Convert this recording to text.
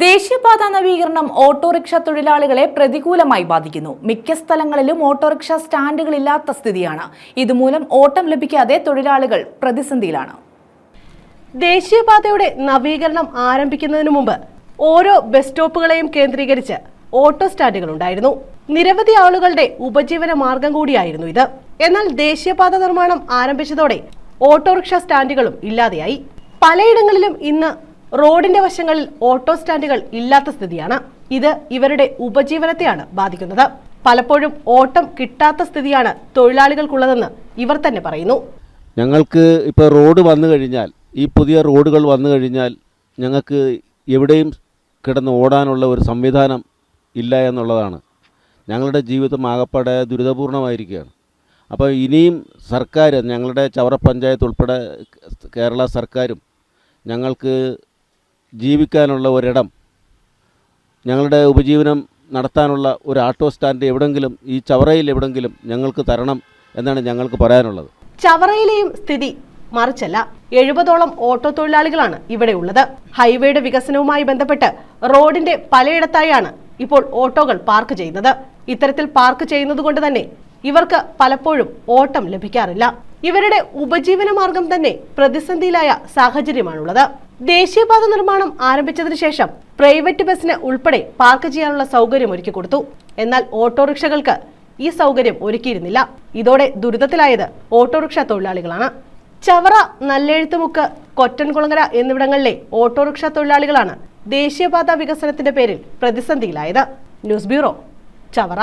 ദേശീയപാത നവീകരണം ഓട്ടോറിക്ഷ തൊഴിലാളികളെ പ്രതികൂലമായി ബാധിക്കുന്നു. മിക്ക സ്ഥലങ്ങളിലും ഓട്ടോറിക്ഷ സ്റ്റാൻഡുകളില്ലാത്ത സ്ഥിതിയാണ്. ഇതുമൂലം ഓട്ടം ലഭിക്കാതെ തൊഴിലാളികൾ പ്രതിസന്ധിയിലാണ്. ദേശീയപാതയുടെ നവീകരണം ആരംഭിക്കുന്നതിന് മുമ്പ് ഓരോ ബസ് സ്റ്റോപ്പുകളെയും കേന്ദ്രീകരിച്ച് ഓട്ടോ സ്റ്റാൻഡുകൾ ഉണ്ടായിരുന്നു. നിരവധി ആളുകളുടെ ഉപജീവന മാർഗം കൂടിയായിരുന്നു ഇത്. എന്നാൽ ദേശീയപാത നിർമ്മാണം ആരംഭിച്ചതോടെ ഓട്ടോറിക്ഷ സ്റ്റാൻഡുകളും ഇല്ലാതെയായി. പലയിടങ്ങളിലും ഇന്ന് റോഡിന്റെ വശങ്ങളിൽ ഓട്ടോ സ്റ്റാൻഡുകൾ ഇല്ലാത്ത സ്ഥിതിയാണ്. ഇത് ഇവരുടെ ഉപജീവനത്തെയാണ് ബാധിക്കുന്നത്. പലപ്പോഴും ഓട്ടം കിട്ടാത്ത സ്ഥിതിയാണ് തൊഴിലാളികൾക്കുള്ളതെന്ന് ഇവർ തന്നെ പറയുന്നു. ഞങ്ങൾക്ക് ഇപ്പോൾ റോഡ് വന്നു കഴിഞ്ഞാൽ ഈ പുതിയ റോഡുകൾ വന്നു കഴിഞ്ഞാൽ ഞങ്ങൾക്ക് എവിടെയും കിടന്ന് ഓടാനുള്ള ഒരു സംവിധാനം ഇല്ല എന്നുള്ളതാണ്. ഞങ്ങളുടെ ജീവിതം ആകപ്പാടെ ദുരിതപൂർണമായിരിക്കുകയാണ്. അപ്പോൾ ഇനിയും സർക്കാർ ഞങ്ങളുടെ ചവറ പഞ്ചായത്ത് ഉൾപ്പെടെ കേരള സർക്കാരും ഞങ്ങൾക്ക് ജീവിക്കാനുള്ള ഒരിടം ഞങ്ങളുടെ ഉപജീവനം നടത്താനുള്ള ഒരു ഓട്ടോ സ്റ്റാൻഡ് എവിടെങ്കിലും ഈ ചവറയിൽ എവിടെങ്കിലും ഞങ്ങൾക്ക് തരണം എന്നാണ് ഞങ്ങൾക്ക് പറയാനുള്ളത്. ചവറയിലെയും സ്ഥിതി മറിച്ചല്ല. എഴുപതോളം ഓട്ടോ തൊഴിലാളികളാണ് ഇവിടെ ഉള്ളത്. ഹൈവേയുടെ വികസനവുമായി ബന്ധപ്പെട്ട് റോഡിന്റെ പലയിടത്തായാണ് ഇപ്പോൾ ഓട്ടോകൾ പാർക്ക് ചെയ്യുന്നത്. ഇത്തരത്തിൽ പാർക്ക് ചെയ്യുന്നത് കൊണ്ട് തന്നെ ഇവർക്ക് പലപ്പോഴും ഓട്ടം ലഭിക്കാറില്ല. ഇവരുടെ ഉപജീവന മാർഗം തന്നെ പ്രതിസന്ധിയിലായ സാഹചര്യമാണുള്ളത്. ദേശീയപാത നിർമ്മാണം ആരംഭിച്ചതിനു ശേഷം പ്രൈവറ്റ് ബസ്സിന് ഉൾപ്പെടെ പാർക്ക് ചെയ്യാനുള്ള സൗകര്യം ഒരുക്കി കൊടുത്തു. എന്നാൽ ഓട്ടോറിക്ഷകൾക്ക് ഈ സൗകര്യം ഒരുക്കിയിരുന്നില്ല. ഇതോടെ ദുരിതത്തിലായത് ഓട്ടോറിക്ഷ തൊഴിലാളികളാണ്. ചവറ നല്ലെഴുത്തുമുക്ക് കൊറ്റൻകുളങ്ങര എന്നിവിടങ്ങളിലെ ഓട്ടോറിക്ഷ തൊഴിലാളികളാണ് ദേശീയപാത വികസനത്തിന്റെ പേരിൽ പ്രതിസന്ധിയിലായത്. News bureau Chavara.